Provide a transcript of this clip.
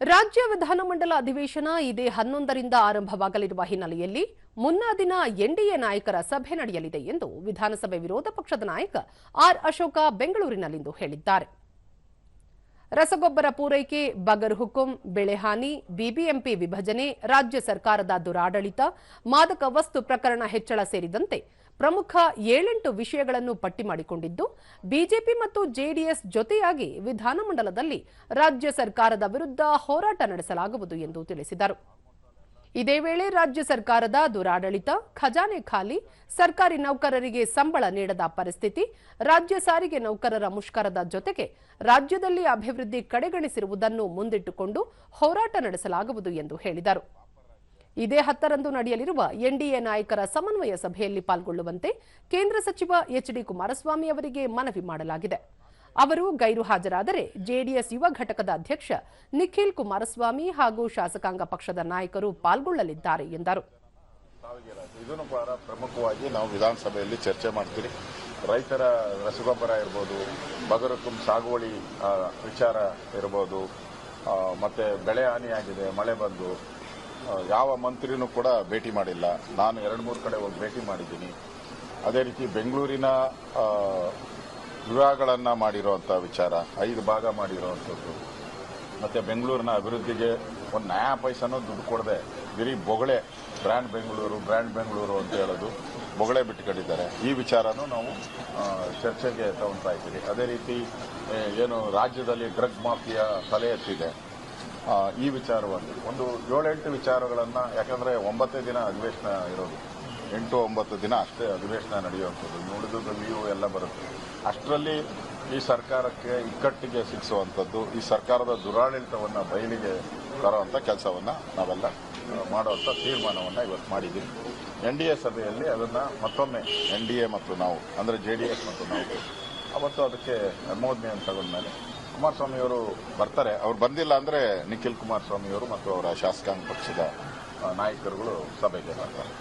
ರಾಜ್ಯ ವಿಧಾನಮಂಡಲ ಅಧಿವೇಶನ ಇದೇ ಹನ್ನೊಂದರಿಂದ ಆರಂಭವಾಗಲಿರುವ ಹಿನ್ನೆಲೆಯಲ್ಲಿ ಮುನ್ನಾ ದಿನ ಎನ್ಡಿಎ ನಾಯಕರ ಸಭೆ ನಡೆಯಲಿದೆ ಎಂದು ವಿಧಾನಸಭೆ ವಿರೋಧ ಪಕ್ಷದ ನಾಯಕ ಆರ್ ಅಶೋಕ ಬೆಂಗಳೂರಿನಲ್ಲಿಂದು ಹೇಳಿದ್ದಾರೆ. ರಸಗೊಬ್ಬರ ಪೂರೈಕೆ, ಬಗರ್ ಹುಕುಂ ಬೆಳೆಹಾನಿ ಬಿಬಿಎಂಪಿ ವಿಭಜನೆ, ರಾಜ್ಯ ಸರ್ಕಾರದ ದುರಾಡಳಿತ, ಮಾದಕ ವಸ್ತು ಪ್ರಕರಣ ಹೆಚ್ಚಳ ಸೇರಿದಂತೆ ಪ್ರಮುಖ ಏಳೆಂಟು ವಿಷಯಗಳನ್ನು ಪಟ್ಟಿ ಮಾಡಿಕೊಂಡಿದ್ದು, ಬಿಜೆಪಿ ಮತ್ತು ಜೆಡಿಎಸ್ ಜೊತೆಯಾಗಿ ವಿಧಾನಮಂಡಲದಲ್ಲಿ ರಾಜ್ಯ ಸರ್ಕಾರದ ವಿರುದ್ಧ ಹೋರಾಟ ನಡೆಸಲಾಗುವುದು ಎಂದು ತಿಳಿಸಿದರು. ಇದೇ ವೇಳೆ ರಾಜ್ಯ ಸರ್ಕಾರದ ದುರಾಡಳಿತ, ಖಜಾನೆ ಖಾಲಿ, ಸರ್ಕಾರಿ ನೌಕರರಿಗೆ ಸಂಬಳ ನೀಡದ ಪರಿಸ್ಥಿತಿ, ರಾಜ್ಯ ಸಾರಿಗೆ ನೌಕರರ ಮುಷ್ಕರದ ಜೊತೆಗೆ ರಾಜ್ಯದಲ್ಲಿ ಅಭಿವೃದ್ಧಿ ಕಡೆಗಣಿಸಿರುವುದನ್ನು ಮುಂದಿಟ್ಟುಕೊಂಡು ಹೋರಾಟ ನಡೆಸಲಾಗುವುದು ಎಂದು ಹೇಳಿದರು. ಇದೇ ಹತ್ತರಂದು ನಡೆಯಲಿರುವ ಎನ್ಡಿಎ ನಾಯಕರ ಸಮನ್ವಯ ಸಭೆಯಲ್ಲಿ ಪಾಲ್ಗೊಳ್ಳುವಂತೆ ಕೇಂದ್ರ ಸಚಿವ ಎಚ್ ಡಿ ಕುಮಾರಸ್ವಾಮಿ ಅವರಿಗೆ ಮನವಿ ಮಾಡಲಾಗಿದೆ. ಅವರು ಗೈರು ಹಾಜರಾದರೆ ಜೆಡಿಎಸ್ ಯುವ ಘಟಕದ ಅಧ್ಯಕ್ಷ ನಿಖಿಲ್ ಕುಮಾರಸ್ವಾಮಿ ಹಾಗೂ ಶಾಸಕಾಂಗ ಪಕ್ಷದ ನಾಯಕರು ಪಾಲ್ಗೊಳ್ಳಲಿದ್ದಾರೆ ಎಂದರು. ಇದನ್ನು ಪ್ರಮುಖವಾಗಿ ನಾವು ವಿಧಾನಸಭೆಯಲ್ಲಿ ಚರ್ಚೆ ಮಾಡ್ತೀರಿ. ರೈತರ ರಸಗೊಬ್ಬರ ಇರ್ಬೋದು, ಬಗರಕುಂ ಸಾಗುವಳಿ ವಿಚಾರ ಇರ್ಬೋದು ಮತ್ತೆ ಬೆಳೆ ಹಾನಿಯಾಗಿದೆ, ಮಳೆ ಬಂದು ಯಾವ ಮಂತ್ರಿನೂ ಕೂಡ ಭೇಟಿ ಮಾಡಿಲ್ಲ. ನಾನು ಎರಡು, ಮೂರು ಕಡೆ ಹೋಗಿ ಭೇಟಿ ಮಾಡಿದ್ದೀನಿ. ಅದೇ ರೀತಿ ಬೆಂಗಳೂರಿನ ಆ, ಮಾಡಿರೋವಂಥ ವಿಚಾರ ಐದು ಭಾಗ ಮಾಡಿರುವಂಥದ್ದು. ಮತ್ತೆ ಬೆಂಗಳೂರಿನ ಅಭಿವೃದ್ಧಿಗೆ ಒಂದು ನ್ಯಾಯ ಪೈಸನೂ ದುಡ್ಡು ಕೊಡದೆ ಬರೀ ಬೊಗಳೆ ಬ್ರ್ಯಾಂಡ್ ಬೆಂಗಳೂರು ಬ್ರ್ಯಾಂಡ್ ಬೆಂಗಳೂರು ಅಂತ ಹೇಳೋದು ಬೊಗಳೆ ಬಿಟ್ಟುಕೊಂಡಿದ್ದಾರೆ ಈ ವಿಚಾರನೂ ನಾವು ಚರ್ಚೆಗೆ ತಗೊಳ್ತಾ ಇದ್ದೀವಿ ಅದೇ ರೀತಿ ಏನು ರಾಜ್ಯದಲ್ಲಿ ಡ್ರಗ್ ಮಾಫಿಯಾ ತಲೆ ಎತ್ತಿದೆ. ಈ ವಿಚಾರವಾಗಿ ಒಂದು ಏಳೆಂಟು ವಿಚಾರಗಳನ್ನು ಯಾಕಂದರೆ ಒಂಬತ್ತೇ ದಿನ ಅಧಿವೇಶನ ಇರೋದು. ಎಂಟು ಒಂಬತ್ತು ದಿನ ಅಷ್ಟೇ ಅಧಿವೇಶನ ನಡೆಯುವಂಥದ್ದು. ನುಡಿದು ವ್ಯೂ ಎಲ್ಲ ಬರುತ್ತೆ. ಅಷ್ಟರಲ್ಲಿ ಈ ಸರ್ಕಾರಕ್ಕೆ ಇಕ್ಕಟ್ಟಿಗೆ ಸಿಕ್ಕಿಸುವಂಥದ್ದು ಈ ಸರ್ಕಾರದ ದುರಾಡಳಿತವನ್ನು ಬಯಲಿಗೆ ತರುವಂಥ ಕೆಲಸವನ್ನು ನಾವೆಲ್ಲ ಮಾಡುವಂಥ ತೀರ್ಮಾನವನ್ನು ಇವತ್ತು ಮಾಡಿದ್ದೀವಿ. ಎನ್ ಡಿ ಎ ಸಭೆಯಲ್ಲಿ ಅದನ್ನು ಮತ್ತೊಮ್ಮೆ ಎನ್ ಡಿ ಎ ಮತ್ತು ನಾವು, ಅಂದರೆ ಜೆ ಡಿ ಎಸ್ ಮತ್ತು ನಾವು, ಅವತ್ತು ಅದಕ್ಕೆ ಅನುಮೋದನೆಯನ್ನು ತಗೊಂಡ್ಮೇಲೆ ಕುಮಾರಸ್ವಾಮಿಯವರು ಬರ್ತಾರೆ. ಅವ್ರು ಬಂದಿಲ್ಲ ಅಂದರೆ ನಿಖಿಲ್ ಕುಮಾರಸ್ವಾಮಿಯವರು ಮತ್ತು ಅವರ ಶಾಸಕಾಂಗ ಪಕ್ಷದ ನಾಯಕರುಗಳು ಸಭೆಗೆ ಬರ್ತಾರೆ.